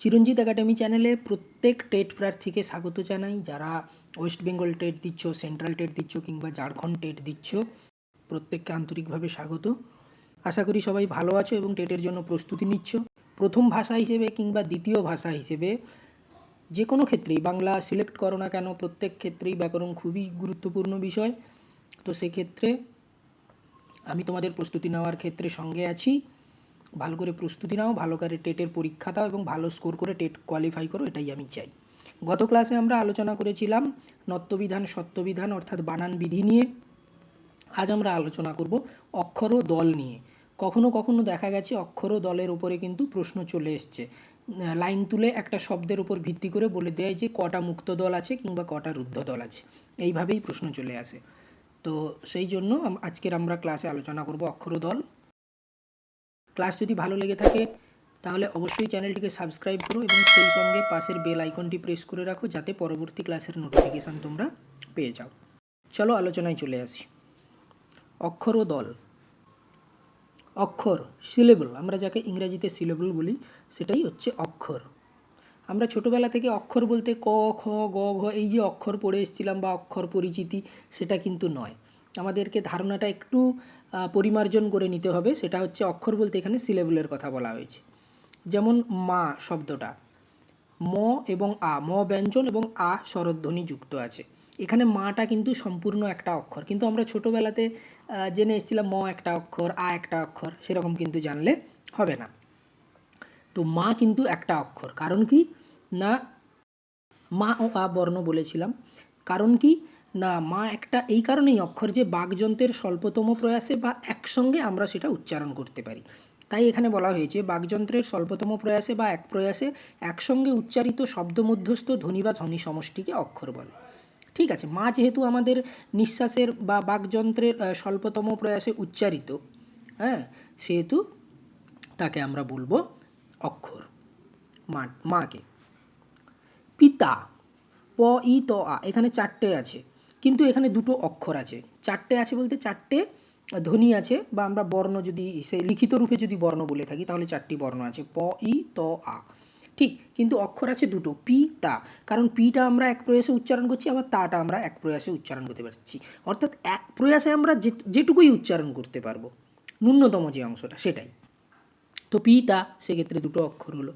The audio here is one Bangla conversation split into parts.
চিরঞ্জিত একাডেমি চ্যানেলে প্রত্যেক টেট প্রার্থীকে স্বাগত জানাই। যারা ওয়েস্ট বেঙ্গল টেট দিচ্ছ, সেন্ট্রাল টেট দিচ্ছ কিংবা ঝাড়খণ্ড টেট দিচ্ছ, প্রত্যেককে আন্তরিকভাবে স্বাগত। আশা করি সবাই ভালো আছো এবং টেটের জন্য প্রস্তুতি নিচ্ছ। প্রথম ভাষা হিসেবে কিংবা দ্বিতীয় ভাষা হিসেবে যে কোনো ক্ষেত্রেই, বাংলা সিলেক্ট করো না কেন, প্রত্যেক ক্ষেত্রেই ব্যাকরণ খুবই গুরুত্বপূর্ণ বিষয়। তো সেক্ষেত্রে আমি তোমাদের প্রস্তুতি নেওয়ার ক্ষেত্রে সঙ্গে আছি। ভালো করে প্রস্তুতি নাও, ভালো করে টেটের পরীক্ষা দাও এবং ভালো স্কোর করে টেট কোয়ালিফাই করো, এটাই আমি চাই। গত ক্লাসে আমরা আলোচনা করেছিলাম নত্যবিধান সত্যবিধান অর্থাৎ বানান বিধি নিয়ে। আজ আমরা আলোচনা করব অক্ষর ও দল নিয়ে। কখনো কখনো দেখা গেছে অক্ষর ও দলের উপরে কিন্তু প্রশ্ন চলে এসছে। লাইন তুলে একটা শব্দের উপর ভিত্তি করে বলে দেয় যে কটা মুক্ত দল আছে কিংবা কটা রুদ্ধ দল আছে। এইভাবেই প্রশ্ন চলে আসে। তো সেই জন্য আজকের আমরা ক্লাসে আলোচনা করব অক্ষর দল। ক্লাস যদি ভালো লেগে থাকে, তাহলে অবশ্যই চ্যানেলটিকে সাবস্ক্রাইব করো এবং সেই সঙ্গে পাশের বেল আইকনটি প্রেস করে রাখো যাতে পরবর্তী ক্লাসের নোটিফিকেশান তোমরা পেয়ে যাও। চলো আলোচনায় চলে আসি। অক্ষর ও দল। অক্ষর সিলেবল আমরা যাকে ইংরেজিতে সিলেবল বলি, সেটাই হচ্ছে অক্ষর। আমরা ছোটোবেলা থেকে অক্ষর বলতে ক, খ, গ, ঘ, এই যে অক্ষর পড়ে এসেছিলাম বা অক্ষর পরিচিতি, সেটা কিন্তু নয়। আমাদেরকে ধারণাটা একটু পরিমার্জন করে নিতে হবে, সেটা হচ্ছে অক্ষর বলতে এখানে সিলেবলের কথা বলা হয়েছে। যেমন মা শব্দটা, ম এবং আ, ম ব্যঞ্জন এবং আ স্বরধ্বনি যুক্ত আছে। এখানে মাটা কিন্তু সম্পূর্ণ একটা অক্ষর, কিন্তু আমরা ছোটোবেলাতে জেনে এসেছিলাম ম একটা অক্ষর, আ একটা অক্ষর, সেরকম কিন্তু জানলে হবে না। তো মা কিন্তু একটা অক্ষর, কারণ কি? না, মা ও আ বর্ণ বলেছিলাম, কারণ কি? না মা একটা এই কারণেই অক্ষর যে বাকযন্ত্রের স্বল্পতম প্রয়াসে বা একসঙ্গে আমরা সেটা উচ্চারণ করতে পারি। তাই এখানে বলা হয়েছে বাকযন্ত্রের স্বল্পতম প্রয়াসে বা এক প্রয়াসে একসঙ্গে উচ্চারিত শব্দমধ্যস্থ ধ্বনি বা ধ্বনি সমষ্টিকে অক্ষর বলে। ঠিক আছে মা যেহেতু আমাদের নিঃশ্বাসের বা বাকযন্ত্রের আহ, স্বল্পতম প্রয়াসে উচ্চারিত হ্যাঁ সেহেতু তাকে আমরা বলব অক্ষর। মা মাকে। পিতা প ই ত আ এখানে চারটে আছে। কিন্তু এখানে দুটো অক্ষর আছে। চারটে আছে বলতে চারটে ধ্বনি আছে বা আমরা বর্ণ যদি সে লিখিত রূপে যদি বর্ণ বলে থাকি তাহলে চারটি বর্ণ আছে। প, ই, ত, আ। ঠিক, কিন্তু অক্ষর আছে দুটো, পি, তা। কারণ পিটা আমরা এক প্রয়াসে উচ্চারণ করছি, আবার তাটা আমরা এক প্রয়াসে উচ্চারণ করতে পারছি। অর্থাৎ এক প্রয়াসে আমরা যেটুকুই উচ্চারণ করতে পারব, ন্যূনতম যে অংশটা, সেটাই। তো পি, তা, সেক্ষেত্রে দুটো অক্ষর হলো।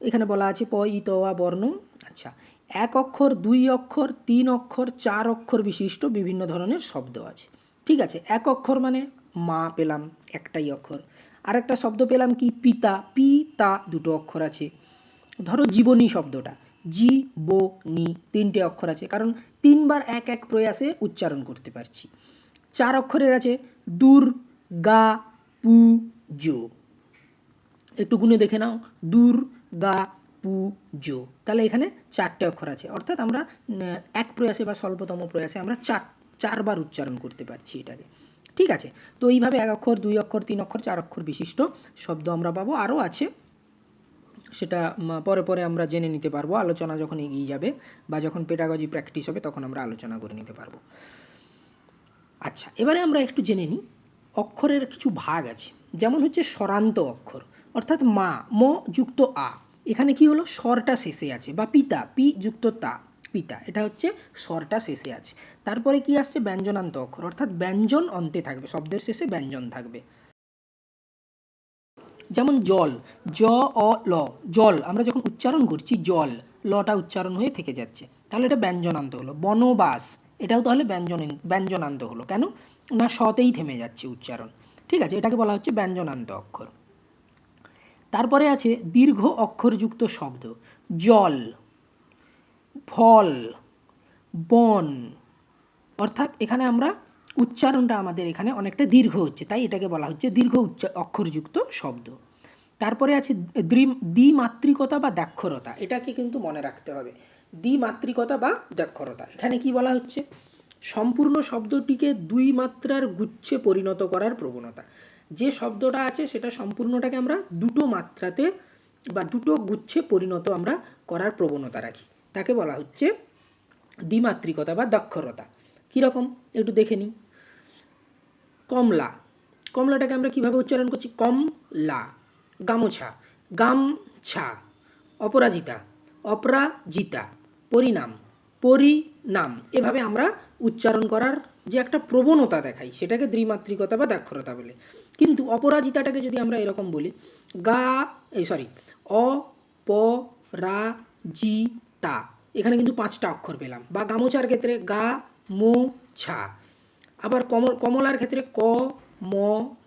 এখানে বলা আছে প, ই, ত, আ, বর্ণ। আচ্ছা এক অক্ষর, দুই অক্ষর, তিন অক্ষর, চার অক্ষর বিশিষ্ট বিভিন্ন ধরনের শব্দ আছে। ঠিক আছে? এক অক্ষর মানে মা পেলাম, একটাই অক্ষর। আর একটা শব্দ পেলাম কি? পিতা, পি, তা দুটো অক্ষর আছে। ধরো জীবনী শব্দটা। জি, বো, নি তিনটে অক্ষর আছে। কারণ তিনবার এক এক প্রয়াসে উচ্চারণ করতে পারছি। চার অক্ষরের আছে, দূর, গা, পু জো একটু গুনে দেখে নাও। দূর, গা পু জো তাহলে এখানে চারটে অক্ষর আছে। অর্থাৎ আমরা এক প্রয়াসে বা স্বল্পতম প্রয়াসে আমরা চার, চারবার উচ্চারণ করতে পারছি এটাকে। ঠিক আছে? তো এইভাবে এক অক্ষর, দুই অক্ষর, তিন অক্ষর, চার অক্ষর বিশিষ্ট শব্দ আমরা পাবো। আরও আছে, সেটা পরে পরে আমরা জেনে নিতে পারব। আলোচনা যখন এগিয়ে যাবে বা যখন পেটাগজি প্র্যাকটিস হবে, তখন আমরা আলোচনা করে নিতে পারব। আচ্ছা এবারে আমরা একটু জেনে নিই। অক্ষরের কিছু ভাগ আছে। যেমন হচ্ছে স্বরান্ত অক্ষর। অর্থাৎ মা, ম যুক্ত আ। এখানে কি হলো? স্বরটা শেষে আছে বা পিতা, পি যুক্ত তা, পিতা। এটা হচ্ছে স্বরটা শেষে আছে। তারপরে কি আসছে? ব্যঞ্জনান্ত অক্ষর। অর্থাৎ ব্যঞ্জন অন্তে থাকবে। শব্দের শেষে ব্যঞ্জন থাকবে। যেমন জল, জ, অ, ল। জল, আমরা যখন উচ্চারণ করছি জল, লটা উচ্চারণ হয়ে থেকে যাচ্ছে। তাহলে এটা ব্যঞ্জনান্ত হলো। বনবাস, এটাও তাহলে ব্যঞ্জন, ব্যঞ্জনান্ত হলো। কেন? না সতেই থেমে যাচ্ছে উচ্চারণ। ঠিক আছে? এটাকে বলা হচ্ছে ব্যঞ্জনান্ত অক্ষর। তারপরে আছে দীর্ঘ অক্ষরযুক্ত শব্দ। জল, ফল, বন। অর্থাৎ এখানে আমরা উচ্চারণটা আমাদের এখানে অনেকটা দীর্ঘ হচ্ছে, তাই এটাকে বলা হচ্ছে দীর্ঘ উচ্চা অক্ষরযুক্ত শব্দ। তারপরে আছে দ্বিমাত্রিকতা বা দ্বাক্ষরতা, এটাকে কিন্তু মনে রাখতে হবে। দ্বিমাত্রিকতা বা দ্বাক্ষরতা, এখানে কি বলা হচ্ছে? সম্পূর্ণ শব্দটিকে দুই মাত্রার গুচ্ছে পরিণত করার প্রবণতা। যে শব্দটা আছে সেটা সম্পূর্ণটাকে আমরা দুটো মাত্রাতে বা দুটো গুচ্ছে পরিণত আমরা করার প্রবণতা রাখি। তাকে বলা হচ্ছে দ্বিমাত্রিকতা বা দক্ষরতা। কীরকম একটু দেখে নিই। কমলা। কমলাটাকে আমরা কীভাবে উচ্চারণ করছি? কমলা। গামোছা। গাম ছা অপরাজিতা। অপরাজিতা। পরিণাম। পরিণাম। এভাবে আমরা উচ্চারণ করার যে একটা প্রবণতা দেখাই, সেটাকে দ্বিমাত্রিকতা বা দাক্ষরতা বলে। কিন্তু অপরাজিতাটাকে যদি আমরা এরকম বলি, গা, এই সরি অ, প, রা, জি, তা, এখানে কিন্তু পাঁচটা অক্ষর পেলাম। বা গামোচার ক্ষেত্রে গা, মো ছা আবার কমল, কমলার ক্ষেত্রে ক, ম,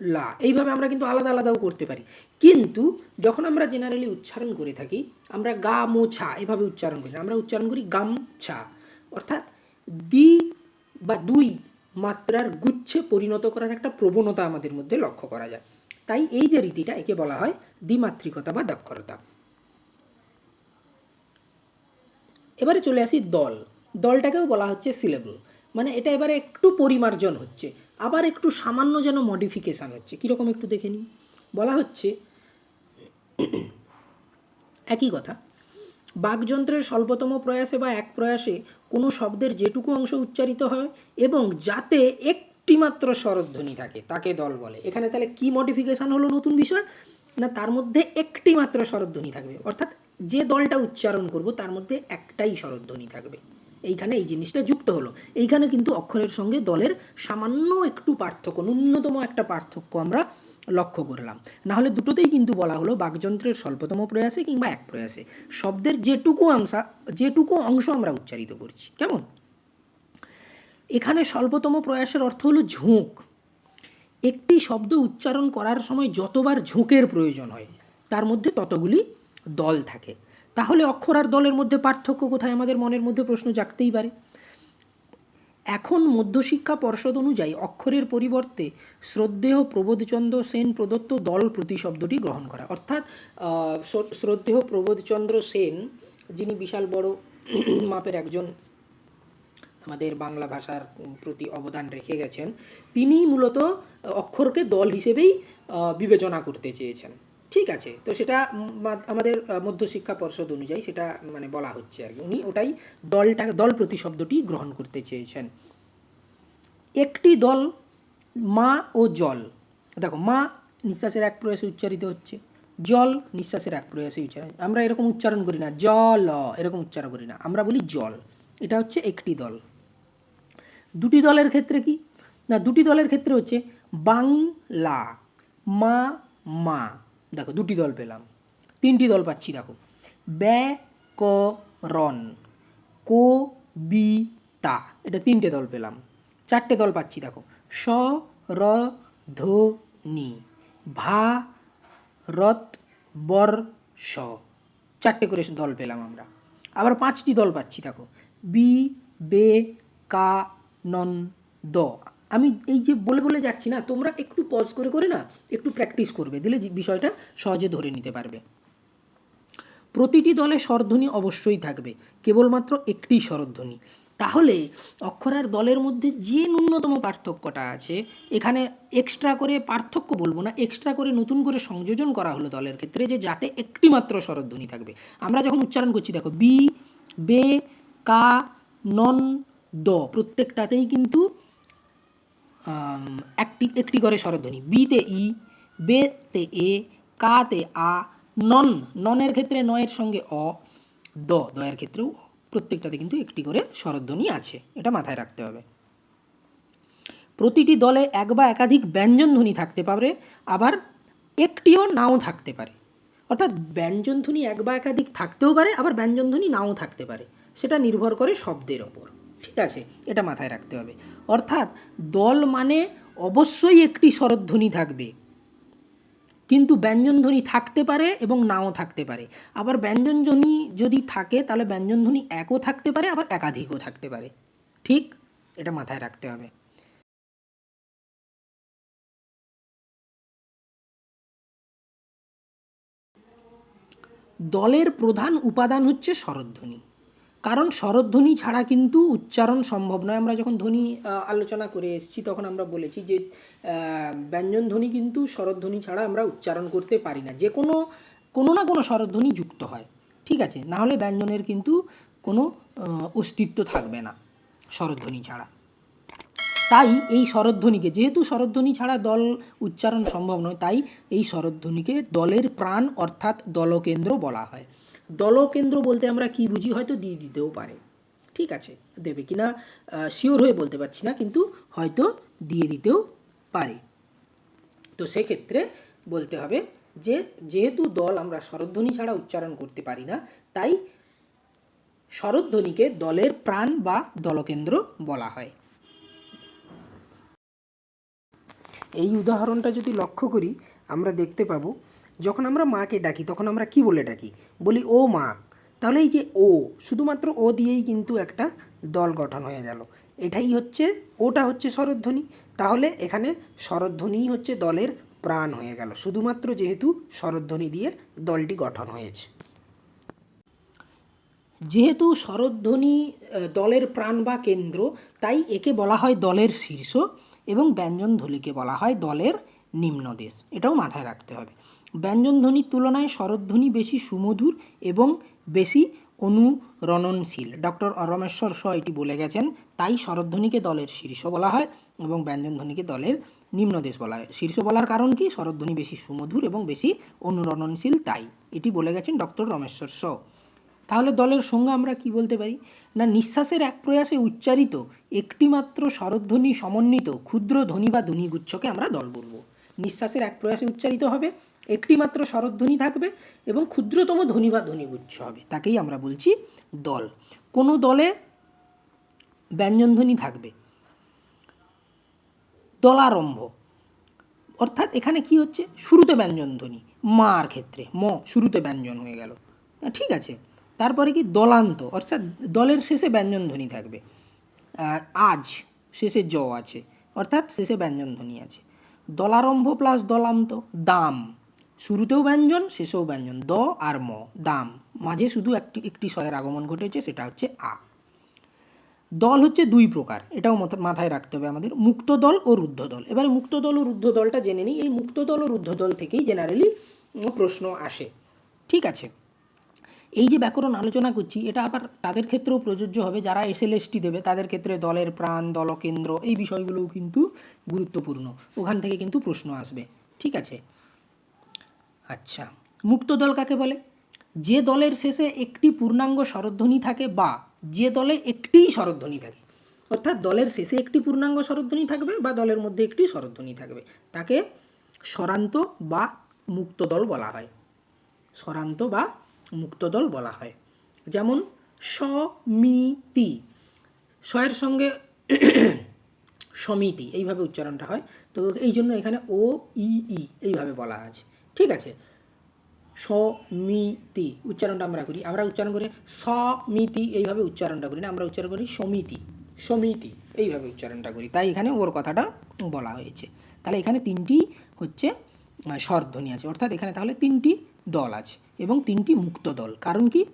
লা, এইভাবে আমরা কিন্তু আলাদা আলাদাও করতে পারি। কিন্তু যখন আমরা জেনারেলি উচ্চারণ করে থাকি, আমরা গা, মো ছা এভাবে উচ্চারণ করি। আমরা উচ্চারণ করি গাম ছা অর্থাৎ দ্বি বা দুই মাত্রার গুচ্ছে পরিণত করার একটা প্রবণতা আমাদের মধ্যে লক্ষ্য করা যায়। তাই এই যে রীতিটা একে বলা হয় দ্বিমাত্রিকতা বা দক্ষরতা। এবারে চলে আসি দল। দলটাকেও বলা হচ্ছে সিলেবল মানে এটা এবারে একটু পরিমার্জন হচ্ছে, আবার একটু সামান্য যেন মডিফিকেশান হচ্ছে। কীরকম একটু দেখে নিই? বলা হচ্ছে, একই কথা বাকযন্ত্রের স্বল্পতম প্রয়াসে বা এক প্রয়াসে কোনো শব্দের যেটুকু অংশ উচ্চারিত হয় এবং যাতে একটিমাত্র স্বরধ্বনি থাকে, তাকে দল বলে। এখানে তাহলে কি মডিফিকেশান হলো নতুন বিষয়? না, তার মধ্যে একটিমাত্র স্বরধ্বনি থাকবে। অর্থাৎ যে দলটা উচ্চারণ করব, তার মধ্যে একটাই স্বরধ্বনি থাকবে। এইখানে এই জিনিসটা যুক্ত হলো। এইখানে কিন্তু অক্ষরের সঙ্গে দলের সামান্য একটু পার্থক্য, ন্যূনতম একটা পার্থক্য আমরা লক্ষ্য করলাম। না হলে দুটোতেই কিন্তু বলা হলো বাকযন্ত্রের স্বল্পতম প্রয়াসে কিংবা এক প্রয়াসে। শব্দের যেটুকু অংশ যেটুকু অংশ আমরা উচ্চারিত করছি। কেমন? এখানে স্বল্পতম প্রয়াসের অর্থ হলো ঝোঁক। একটি শব্দ উচ্চারণ করার সময় যতবার ঝোঁকের প্রয়োজন হয়, তার মধ্যে ততগুলি দল থাকে। তাহলে অক্ষর আর দলের মধ্যে পার্থক্য কোথায়? আমাদের মনের মধ্যে প্রশ্ন জাগতেই পারে। এখন মধ্যশিক্ষা পর্ষদ অনুযায়ী অক্ষরের পরিবর্তে শ্রদ্ধেয় প্রবোধচন্দ্র সেন প্রদত্ত দল প্রতিশব্দটি গ্রহণ করা। অর্থাৎ শ্রদ্ধেয় প্রবোধচন্দ্র সেন, যিনি বিশাল বড় মাপের একজন আমাদের বাংলা ভাষার প্রতি অবদান রেখে গেছেন তিনি মূলত অক্ষরকে দল হিসেবেই বিবেচনা করতে চেয়েছেন। ঠিক আছে, তো সেটা আমাদের মধ্যশিক্ষা পর্ষদ অনুযায়ী সেটা মানে বলা হচ্ছে আর কি। উনি ওটাই দলটা দল প্রতিশব্দটি গ্রহণ করতে চেয়েছেন। একটি দল মা ও জল। দেখো, মা নিঃশ্বাসের এক প্রয়াসে উচ্চারিত হচ্ছে, জল নিঃশ্বাসের এক প্রয়াসে উচ্চারণ আমরা এরকম উচ্চারণ করি না, জল, এরকম উচ্চারণ করি না। আমরা বলি জল। এটা হচ্ছে একটি দল। দুটি দলের ক্ষেত্রে কি? না, দুটি দলের ক্ষেত্রে হচ্ছে বাংলা মা মা। দেখো, দুটি দল পেলাম। তিনটি দল পাচ্ছি, দেখো। ব্যাকরণ, কবিতা, এটা তিনটে দল পেলাম। চারটে দল পাচ্ছি, দেখো। স র ধ্বনি ভা রত বর্ষ চারটে করে দল পেলাম আমরা। আবার পাঁচটি দল পাচ্ছি, দেখো। বি বে কা নন দ আমি এই যে বলে বলে যাচ্ছি না, তোমরা একটু পজ করে করে না, একটু প্র্যাকটিস করবে, দিলে বিষয়টা সহজে ধরে নিতে পারবে। প্রতিটি দলে স্বরধ্বনি অবশ্যই থাকবে, কেবলমাত্র একটি স্বরধ্বনি। তাহলে অক্ষর আর দলের মধ্যে যে ন্যূনতম পার্থক্যটা আছে, এখানে এক্সট্রা করে পার্থক্য বলব না এক্সট্রা করে নতুন করে সংযোজন করা হলো দলের ক্ষেত্রে যে যাতে একটি মাত্র স্বরধ্বনি থাকবে। আমরা যখন উচ্চারণ করছি, দেখো, বি, বে, কা, নন, দ, প্রত্যেকটাতেই কিন্তু একটি একটি করে স্বরধ্বনি। বিতে ই বেতে এ কাতে আ, নন। ননের ক্ষেত্রে নয়ের সঙ্গে অ, দ। দয়ের ক্ষেত্রেও প্রত্যেকটাতে কিন্তু একটি করে স্বরধ্বনি আছে। এটা মাথায় রাখতে হবে। প্রতিটি দলে এক বা একাধিক ব্যঞ্জন ধ্বনি থাকতে পারে, আবার একটিও নাও থাকতে পারে। অর্থাৎ ব্যঞ্জন ধ্বনি এক বা একাধিক থাকতেও পারে, আবার ব্যঞ্জন ধ্বনি নাও থাকতে পারে। সেটা নির্ভর করে শব্দের ওপর। ঠিক আছে, এটা মাথায় রাখতে হবে। অর্থাৎ দল মানে অবশ্যই একটি স্বরধ্বনি থাকবে। কিন্তু ব্যঞ্জনধ্বনি থাকতে পারে এবং নাও থাকতে পারে। আবার ব্যঞ্জনধ্বনি যদি থাকে, তাহলে ব্যঞ্জনধ্বনি একও থাকতে পারে, আবার একাধিকও থাকতে পারে। ঠিক? এটা মাথায় রাখতে হবে। দলের প্রধান উপাদান হচ্ছে স্বরধ্বনি কারণ স্বরধ্বনি ছাড়া কিন্তু উচ্চারণ সম্ভব নয়। আমরা যখন ধ্বনি আলোচনা করে এসেছি, তখন আমরা বলেছি যে ব্যঞ্জনধ্বনি ব্যঞ্জন ধ্বনি কিন্তু স্বরধ্বনি ছাড়া আমরা উচ্চারণ করতে পারি না। যে কোনো কোনো না কোনো স্বরধ্বনি যুক্ত হয়, ঠিক আছে? না হলে ব্যঞ্জনের কিন্তু কোনো অস্তিত্ব থাকবে না স্বরধ্বনি ছাড়া। তাই এই স্বরধ্বনিকে যেহেতু স্বরধ্বনি ছাড়া দল উচ্চারণ সম্ভব নয়, তাই এই স্বরধ্বনিকে দলের প্রাণ অর্থাৎ দলকেন্দ্র বলা হয়। দলকেন্দ্র বলতে আমরা কি বুঝি? হয়তো দিয়ে দিতেও পারে। ঠিক আছে, দেবে কিনা? শিওর হয়ে বলতে পারছি না, কিন্তু হয়তো দিয়ে দিতেও পারে। তো সেক্ষেত্রে বলতে হবে যে, যেহেতু দল আমরা স্বরধ্বনি ছাড়া উচ্চারণ করতে পারি না, তাই স্বরধ্বনিকে দলের প্রাণ বা দলকেন্দ্র বলা হয়। এই উদাহরণটা যদি লক্ষ্য করি, আমরা দেখতে পাবো, যখন আমরা মাকে ডাকি, তখন আমরা কি বলে ডাকি? বলি, ও মা। তাহলে এই যে ও, শুধুমাত্র ও দিয়েই কিন্তু একটা দল গঠন হয়ে গেল। এটাই হচ্ছে, ওটা হচ্ছে স্বরধ্বনি তাহলে এখানে স্বরধ্বনিই হচ্ছে দলের প্রাণ হয়ে গেল। শুধুমাত্র যেহেতু স্বরধ্বনি দিয়ে দলটি গঠন হয়েছে। যেহেতু স্বরধ্বনি দলের প্রাণ বা কেন্দ্র, তাই একে বলা হয় দলের শীর্ষ। এবং ব্যঞ্জনধ্বনিকে বলা হয় দলের নিম্নদেশ। এটাও মাথায় রাখতে হবে। ব্যঞ্জনধ্বনির তুলনায় স্বরধ্বনি বেশি সুমধুর এবং বেশি অনুরণনশীল। ডক্টর রমেশ্বর শ এটি বলে গেছেন, তাই স্বরধ্বনিকে দলের শীর্ষ বলা হয় এবং ব্যঞ্জনধ্বনিকে দলের নিম্নদেশ বলা হয়। শীর্ষ বলার কারণ কি? স্বরধ্বনি বেশি সুমধুর এবং বেশি অনুরণনশীল, তাই। এটি বলে গেছেন ডক্টর রমেশ্বর শ। তাহলে দলের সঙ্গে আমরা কি বলতে পারি? না, নিঃশ্বাসের এক প্রয়াসে উচ্চারিত, একটিমাত্র স্বরধ্বনি সমন্বিত, ক্ষুদ্র ধ্বনি বা ধ্বনিগুচ্ছকে আমরা দল বলব। নিঃশ্বাসের এক প্রয়াসে উচ্চারিত হবে, একটিমাত্র স্বরধ্বনি থাকবে এবং ক্ষুদ্রতম ধ্বনি বা ধ্বনিগুচ্ছ হবে। তাকেই আমরা বলছি দল। কোনো দলে ব্যঞ্জনধ্বনি থাকবে। দলারম্ভ। অর্থাৎ এখানে কি হচ্ছে? শুরুতে ব্যঞ্জন ধ্বনি, মার ক্ষেত্রে, ম, শুরুতে ব্যঞ্জন হয়ে গেল। ঠিক আছে। তারপরে কি দলান্ত, অর্থাৎ দলের শেষে ব্যঞ্জন ধ্বনি থাকবে। আর আজ শেষে জ আছে, অর্থাৎ শেষে ব্যঞ্জন ধ্বনি আছে। দলারম্ভ প্লাস দলান্ত, দাম। শুরুতেও ব্যঞ্জন, শেষেও ব্যঞ্জন, দ আর ম, দাম। মাঝে শুধু একটি একটি স্বরের আগমন ঘটেছে, সেটা হচ্ছে আ। দল হচ্ছে দুই প্রকার, এটাও মাথা- মাথায় রাখতে হবে আমাদের, মুক্ত দল ও রুদ্ধ দল। এবারে মুক্ত দল ও রুদ্ধ দলটা জেনে নিই, এই মুক্ত দল ও রুদ্ধ দল থেকেই জেনারেলি প্রশ্ন আসে। ঠিক আছে? এই যে ব্যাকরণ আলোচনা করছি, এটা আবার তাদের ক্ষেত্রেও প্রযোজ্য হবে। যারা এসএলএসটি দেবে, তাদের ক্ষেত্রে দলের প্রাণ, দলকেন্দ্র এই বিষয়গুলোও কিন্তু গুরুত্বপূর্ণ। ওখান থেকে কিন্তু প্রশ্ন আসবে। ঠিক আছে? আচ্ছা। মুক্ত দল কাকে বলে? যে দলের শেষে একটি পূর্ণাঙ্গ স্বরধ্বনি থাকে বা যে দলে একটিই স্বরধ্বনি থাকে। অর্থাৎ দলের শেষে একটি পূর্ণাঙ্গ স্বরধ্বনি থাকবে বা দলের মধ্যে একটি স্বরধ্বনি থাকবে। তাকে স্বরান্ত বা মুক্ত দল বলা হয়। স্বরান্ত বা মুক্ত দল বলা হয়। যেমন সমিতি স্বয়ের সঙ্গে সমিতি এইভাবে উচ্চারণটা হয়। তো এই জন্য এখানে ও, ই ই এইভাবে বলা আছে। ঠিক আছে? সমিতি উচ্চারণটা আমরা করি। আমরা উচ্চারণ করি সমিতি এইভাবে উচ্চারণটা করি না, আমরা উচ্চারণ করি সমিতি সমিতি এইভাবে উচ্চারণটা করি। তাই এখানে ওর কথাটা বলা হয়েছে। তাহলে এখানে তিনটি হচ্ছে স্বরধ্বনি আছে। অর্থাৎ এখানে তাহলে তিনটি দল আছে। এবং তিনটি মুক্ত দল। কারণ কি?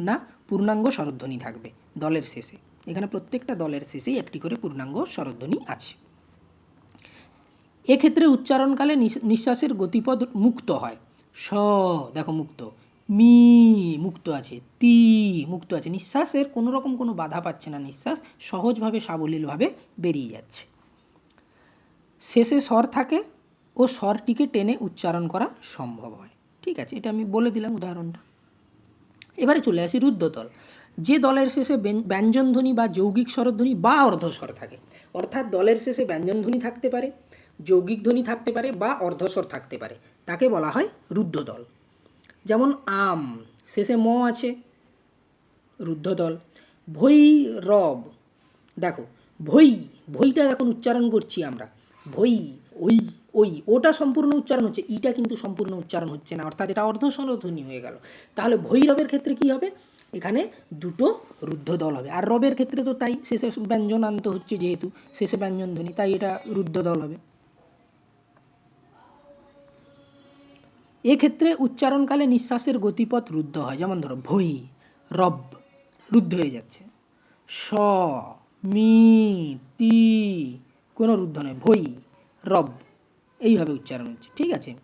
না, পূর্ণাঙ্গ স্বরধ্বনি থাকবে দলের শেষে। এখানে প্রত্যেকটা দলের শেষেই একটি করে পূর্ণাঙ্গ স্বরধ্বনি আছে। এক্ষেত্রে উচ্চারণকালে নিঃশ্বাসের গতিপদ মুক্ত হয়। স, দেখো মুক্ত। মি, মুক্ত আছে। তি, মুক্ত আছে। নিঃশ্বাসের কোনো রকম কোনো বাধা পাচ্ছে না। নিঃশ্বাস সহজভাবে, সাবলীলভাবে বেরিয়ে যাচ্ছে। শেষে স্বর থাকে ও স্বরটিকে টেনে উচ্চারণ করা সম্ভব হয়। ঠিক আছে, এটা আমি বলে দিলাম উদাহরণটা। এবারে চলে আসি রুদ্ধদল। যে দলের শেষে ব্যঞ্জ- ব্যঞ্জনধ্বনি বা যৌগিক স্বরধ্বনি বা অর্ধস্বর থাকে, অর্থাৎ দলের শেষে ব্যঞ্জনধ্বনি থাকতে পারে, যৌগিক ধ্বনি থাকতে পারে বা অর্ধস্বর থাকতে পারে, তাকে বলা হয় রুদ্ধদল। যেমন আম, শেষে ম আছে, রুদ্ধদল। ভৈরব, দেখো, ভৈ ভইটা এখন উচ্চারণ করছি আমরা ভই ওই ওই, ওটা সম্পূর্ণ উচ্চারণ হচ্ছে, ইটা কিন্তু সম্পূর্ণ উচ্চারণ হচ্ছে না, অর্থাৎ এটা অর্ধস্বরধ্বনি হয়ে গেল। তাহলে ভৈরবের ক্ষেত্রে কি হবে? এখানে দুটো রুদ্ধ দল হবে। আর রবের ক্ষেত্রে তো তাই, শেষে ব্যঞ্জন আনতে হচ্ছে যেহেতু, শেষে ব্যঞ্জন ধ্বনি তাই এটা রুদ্ধ দল হবে। এক্ষেত্রে উচ্চারণকালে নিঃশ্বাসের গতিপথ রুদ্ধ হয়, যেমন ধরো ভই রব, রুদ্ধ হয়ে যাচ্ছে। স, মি, তি, কোনো রুদ্ধ নয় ভই রব। এইভাবে উচ্চারণ হচ্ছে, ঠিক আছে?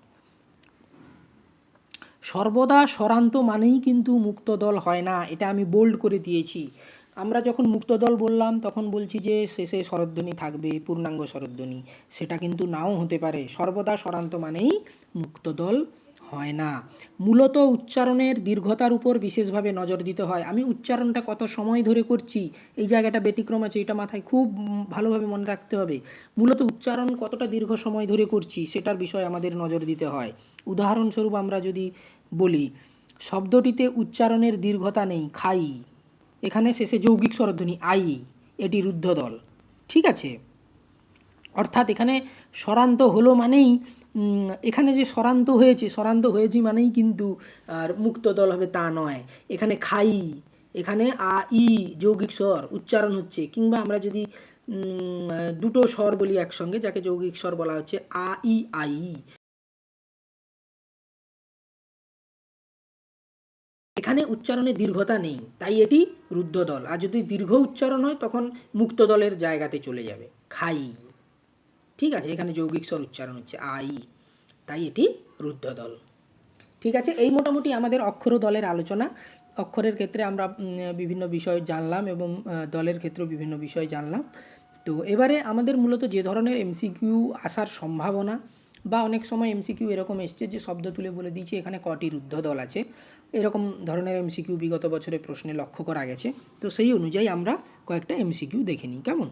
সর্বদা স্বরান্ত মানেই কিন্তু মুক্ত দল হয় না, এটা আমি বোল্ড করে দিয়েছি। আমরা যখন মুক্তদল বললাম, তখন বলছি যে শেষে স্বরধ্বনি থাকবে, পূর্ণাঙ্গ স্বরধ্বনি সেটা কিন্তু নাও হতে পারে। সর্বদা স্বরান্ত মানেই মুক্তদল হয় না। মূলত উচ্চারণের দীর্ঘতার উপর বিশেষভাবে নজর দিতে হয়। আমি উচ্চারণটা কত সময় ধরে করছি, এই জায়গাটা ব্যতিক্রম আছে, এটা মাথায় খুব ভালোভাবে মনে রাখতে হবে। মূলত উচ্চারণ কতটা দীর্ঘ সময় ধরে করছি, সেটার বিষয়ে আমাদের নজর দিতে হয়। উদাহরণস্বরূপ আমরা যদি বলি, শব্দটিতে উচ্চারণের দীর্ঘতা নেই, খাই। এখানে শেষে যৌগিক স্বরধ্বনি, আই, এটি রুদ্ধদল। ঠিক আছে? অর্থাৎ এখানে স্বরান্ত হলো মানেই এখানে যে স্বরান্ত হয়েছে, স্বরান্ত হয়েছি মানেই কিন্তু, আর মুক্তদল হবে তা নয়। এখানে খাই, এখানে আ, ই, যৌগিক স্বর উচ্চারণ হচ্ছে। কিংবা আমরা যদি দুটো স্বর বলি একসঙ্গে, যাকে যৌগিক স্বর বলা হচ্ছে, আ, ই, আই এখানে উচ্চারণে দীর্ঘতা নেই, তাই এটি রুদ্ধদল। আর যদি দীর্ঘ উচ্চারণ হয়, তখন মুক্তদলের জায়গাতে চলে যাবে। খাই। ঠিক আছে? এখানে যৌগিক স্বর উচ্চারণ হচ্ছে আই। তাই এটি রুদ্ধদল। ঠিক আছে? এই মোটামুটি আমাদের অক্ষর দলের আলোচনা। অক্ষরের ক্ষেত্রে আমরা বিভিন্ন বিষয় জানলাম এবং দলের ক্ষেত্রেও বিভিন্ন বিষয় জানলাম। তো এবারে আমাদের মূলত যে ধরনের এমসিকিউ আসার সম্ভাবনা বা অনেক সময় এমসিকিউ এরকম এসছে যে শব্দ তুলে বলে দিয়েছে, এখানে কটি রুদ্ধ দল আছে। এরকম ধরনের এমসিকিউ বিগত বছরে প্রশ্নে লক্ষ্য করা গেছে। তো সেই অনুযায়ী আমরা কয়েকটা এমসিকিউ দেখে নিই। কেমন?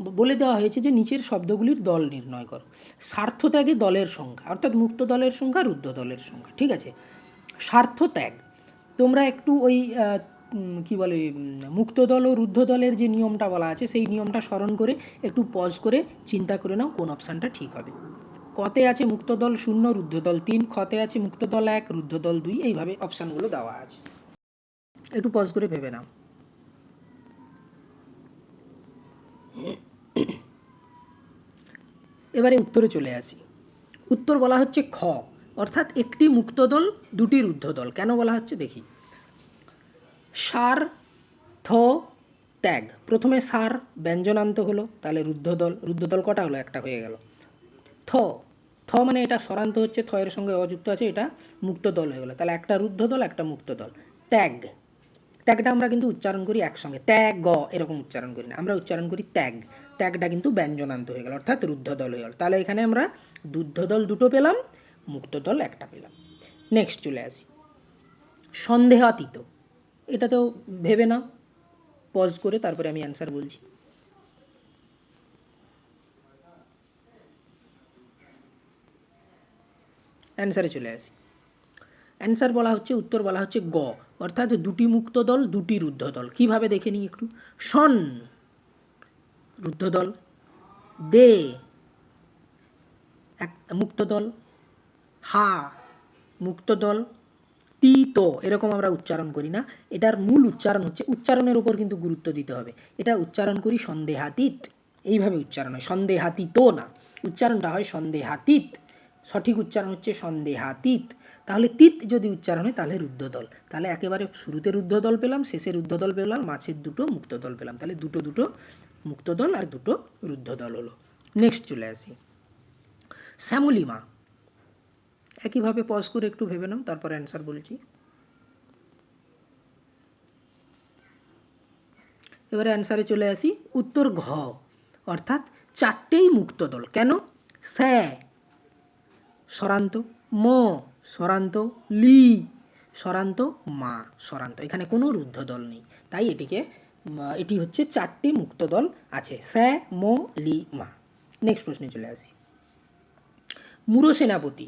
বলে দেওয়া হয়েছে যে নিচের শব্দগুলির দল নির্ণয় করো। স্বার্থত্যাগে দলের সংখ্যা, অর্থাৎ মুক্ত দলের সংখ্যা, রুদ্ধ দলের সংখ্যা, ঠিক আছে? স্বার্থত্যাগ, তোমরা একটু ওই কি বলে মুক্ত দল ও রুদ্ধ দলের যে নিয়মটা বলা আছে, সেই নিয়মটা স্মরণ করে একটু পজ করে চিন্তা করে নাও কোন অপশানটা ঠিক হবে। কতে আছে মুক্ত দল শূন্য, রুদ্ধ দল তিন খতে আছে মুক্ত দল এক, রুদ্ধ দল দুই, এইভাবে অপশানগুলো দেওয়া আছে। একটু পজ করে ভেবে নাও। এবারে উত্তরে চলে আসি। উত্তর বলা হচ্ছে খ, অর্থাৎ একটি মুক্ত দল, দুটি রুদ্ধ দল। কেন বলা হচ্ছে দেখি? সার, থ, ত্যাগ। প্রথমে সার ব্যঞ্জনান্ত হলো, তাহলে রুদ্ধদল রুদ্ধদল কটা হলো? একটা হয়ে গেল। থ থ মানে এটা স্বরান্ত হচ্ছে, থ এর সঙ্গে অযুক্ত আছে, এটা মুক্ত দল হয়ে গেলো। তাহলে একটা রুদ্ধ দল, একটা মুক্ত দল। ত্যাগ। ত্যাগটা আমরা কিন্তু উচ্চারণ করি একসঙ্গে। ত্যাগ, গ, এরকম উচ্চারণ করি না। আমরা উচ্চারণ করি ত্যাগ। ত্যাগটা কিন্তু ব্যঞ্জনান্ত হয়ে গেল, অর্থাৎ রুদ্ধ দল হয়ে গেল। তাহলে এখানে আমরা দুদ্ধ দল দুটো পেলাম মুক্ত দল একটা পেলাম। নেক্সট চলে আসি। সন্দেহ সন্দেহাতীত এটাতেও ভেবে না পজ করে তারপরে আমি অ্যান্সার বলছি। অ্যান্সারে চলে আসি। অ্যান্সার বলা হচ্ছে, উত্তর বলা হচ্ছে গ। অর্থাৎ দুটি মুক্ত দল, দুটি রুদ্ধ দল। কীভাবে দেখে নিই একটু? সন, রুদ্ধ দল। দে, এক, মুক্ত দল। হা, মুক্ত দল। তি, তো, এরকম আমরা উচ্চারণ করি না। এটার মূল উচ্চারণ হচ্ছে, উচ্চারণের উপর কিন্তু গুরুত্ব দিতে হবে। এটা উচ্চারণ করি সন্দেহাতীত। এইভাবে উচ্চারণ হয়, সন্দেহাতীত না। উচ্চারণটা হয় সন্দেহাতীত। সঠিক উচ্চারণ হচ্ছে সন্দেহাতীত। তাহলে তিত যদি উচ্চারণ হয়, তাহলে রুদ্ধদল। তাহলে একেবারে শুরুতে রুদ্ধদল পেলাম, শেষে রুদ্ধদল পেলাম মাছের দুটো মুক্তদল পেলাম। তাহলে দুটো দুটো মুক্তদল আর দুটো রুদ্ধদল হলো। নেক্সট চলে আসি। শ্যামলিমা। একইভাবে পজ করে একটু ভেবে নাও, তারপর অ্যান্সার বলছি। এবারে অ্যান্সারে চলে আসি। উত্তর ঘ, অর্থাৎ চারটেই মুক্তদল। কেন? স্যা, স্বরান্ত, ম স্বরান্ত লি। স্বরান্ত মা। স্বরান্ত এখানে কোনো রুদ্ধ দল নেই। তাই এটিকে এটি হচ্ছে চারটি মুক্ত দল আছে। স্যা, ম, লি, মা। নেক্সট প্রশ্নে চলে আসি। মুরো সেনাপতি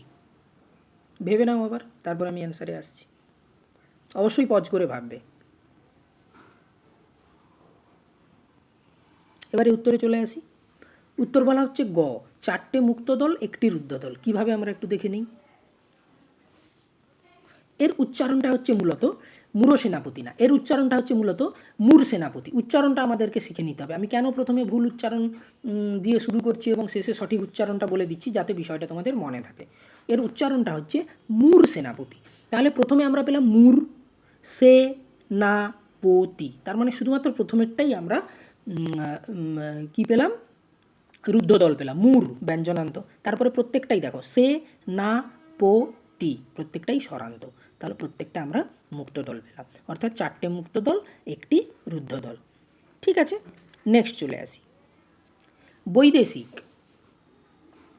ভেবে নাও আবার, তারপর আমি অ্যান্সারে আসছি। অবশ্যই পজ করে ভাববে। এবারে উত্তরে চলে আসি। উত্তর বলা হচ্ছে গ। চারটে মুক্ত দল একটি রুদ্ধ দল কীভাবে আমরা একটু দেখে নিই? এর উচ্চারণটা হচ্ছে মূলত মুরো সেনাপতি না। এর উচ্চারণটা হচ্ছে মূলত মুর সেনাপতি। উচ্চারণটা আমাদেরকে শিখে নিতে হবে। আমি কেন প্রথমে ভুল উচ্চারণ দিয়ে শুরু করছি এবং শেষে সঠিক উচ্চারণটা বলে দিচ্ছি যাতে বিষয়টা তোমাদের মনে থাকে? এর উচ্চারণটা হচ্ছে মুর সেনাপতি। তাহলে প্রথমে আমরা পেলাম মুর সে না পতি তার মানে শুধুমাত্র প্রথমেরটাই আমরা কি পেলাম? রুদ্ধদল পেলাম। মুর ব্যঞ্জনান্ত। তারপরে প্রত্যেকটাই দেখো সে না পো তি প্রত্যেকটাই স্বরান্ত। তাহলে প্রত্যেকটা আমরা মুক্ত দল পেলাম। অর্থাৎ চারটে মুক্ত দল, একটি রুদ্ধ দল। ঠিক আছে? নেক্সট চলে আসি। বৈদেশিক।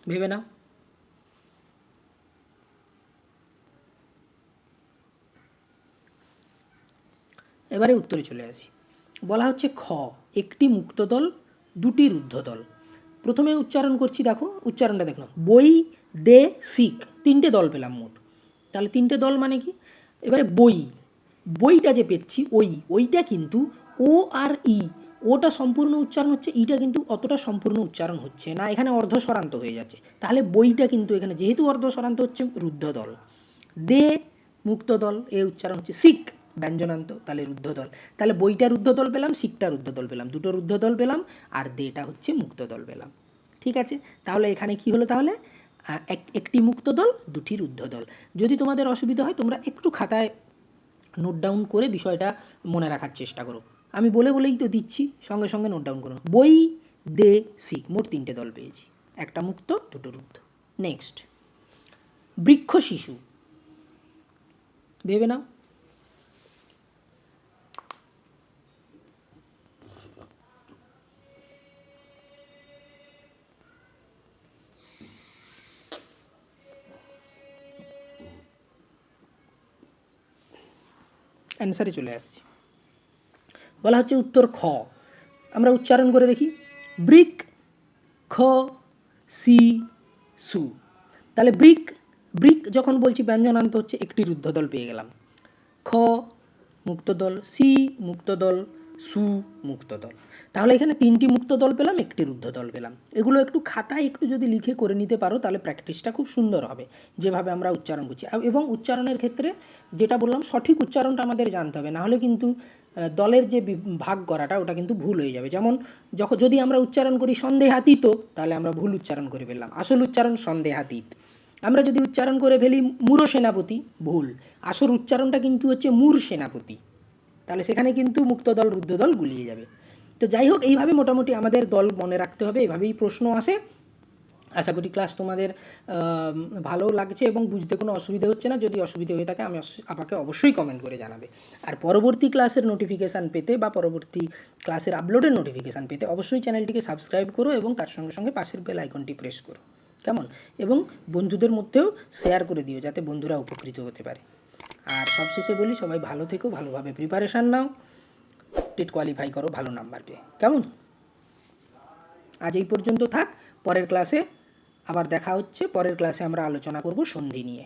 ভেবে নাও। এবারে উত্তরে চলে আসি। বলা হচ্ছে খ, একটি মুক্ত দল, দুটি রুদ্ধ দল। প্রথমে উচ্চারণ করছি, দেখো, উচ্চারণটা দেখো বই দে শিখ তিনটে দল পেলাম মোট। তাহলে তিনটে দল মানে কি? এবারে বই। বইটা যে পেচ্ছি ওই। ওইটা কিন্তু ও আর ই। ওটা সম্পূর্ণ উচ্চারণ হচ্ছে, ইটা কিন্তু অতটা সম্পূর্ণ উচ্চারণ হচ্ছে না। এখানে অর্ধ স্বরান্ত হয়ে যাচ্ছে। তাহলে বইটা কিন্তু এখানে, যেহেতু অর্ধ স্বরান্ত হচ্ছে, রুদ্ধ দল। দে, মুক্ত দল, এ উচ্চারণ হচ্ছে শিখ ব্যঞ্জনান্ত, তাহলে রুদ্ধ দল। তাহলে বইটা রুদ্ধ দল পেলাম শিকটা রুদ্ধ দল পেলাম। দুটো রুদ্ধ দল পেলাম, আর দেটা হচ্ছে মুক্ত দল পেলাম। ঠিক আছে? তাহলে এখানে কি হলো তাহলে? একটি মুক্ত দল, দুটি রুদ্ধ দল। যদি তোমাদের অসুবিধা হয়, তোমরা একটু খাতায় নোট ডাউন করে বিষয়টা মনে রাখার চেষ্টা করো। আমি বলে বলেই তো দিচ্ছি, সঙ্গে সঙ্গে নোট ডাউন করো। বই, দে শিখ মোট তিনটে দল পেয়েছি। একটা মুক্ত, দুটো রুদ্ধ। নেক্সট বৃক্ষ শিশু। ভেবে নাও। অ্যান্সারে চলে আসছি। বলা হচ্ছে উত্তর খ। আমরা উচ্চারণ করে দেখি। ব্রিক, খ, সি, সু। তাহলে ব্রিক ব্রিক যখন বলছি ব্যঞ্জনান্ত হচ্ছে একটি রুদ্ধদল পেয়ে গেলাম। খ, মুক্তদল, সি, মুক্তদল সু মুক্তদল তাহলে এখানে তিনটি মুক্ত দল পেলাম, একটি রুদ্ধ দল পেলাম। এগুলো একটু খাতায় একটু যদি লিখে করে নিতে পারো, তাহলে প্র্যাকটিসটা খুব সুন্দর হবে, যেভাবে আমরা উচ্চারণ করছি। এবং উচ্চারণের ক্ষেত্রে যেটা বললাম, সঠিক উচ্চারণটা আমাদের জানতে হবে, নাহলে কিন্তু দলের যে ভাগ করাটা ওটা কিন্তু ভুল হয়ে যাবে। যেমন যখন যদি আমরা উচ্চারণ করি সন্দেহাতীত, তাহলে আমরা ভুল উচ্চারণ করে ফেললাম। আসল উচ্চারণ সন্দেহাতীত। আমরা যদি উচ্চারণ করে ফেলি মূর সেনাপতি, ভুল। আসল উচ্চারণটা কিন্তু হচ্ছে মূর সেনাপতি। তাহলে সেখানে কিন্তু মুক্ত দল রুদ্ধ দল গুলিয়ে যাবে। তো যাই হোক, এইভাবে মোটামুটি আমাদের দল মনে রাখতে হবে, এভাবেই প্রশ্ন আসে। আশা করি ক্লাস তোমাদের ভালো লাগছে এবং বুঝতে কোনো অসুবিধা হচ্ছে না। যদি অসুবিধা হয়ে থাকে, আমি আমাকে অবশ্যই কমেন্ট করে জানাবে। আর পরবর্তী ক্লাসের নোটিফিকেশান পেতে বা পরবর্তী ক্লাসের আপলোডের নোটিফিকেশান পেতে অবশ্যই চ্যানেলটিকে সাবস্ক্রাইব করো এবং তার সঙ্গে সঙ্গে পাশের বেল আইকনটি প্রেস করো। কেমন? এবং বন্ধুদের মধ্যেও শেয়ার করে দিও, যাতে বন্ধুরা উপকৃত হতে পারে। আর সবশেষে বলি, সবাই ভালো থেকো, ভালোভাবে প্রিপারেশান নাও। টেট কোয়ালিফাই করো, ভালো নাম্বার পেয়ে। কেমন? আজ এই পর্যন্ত থাক, পরের ক্লাসে আবার দেখা হচ্ছে, পরের ক্লাসে আমরা আলোচনা করব সন্ধি নিয়ে।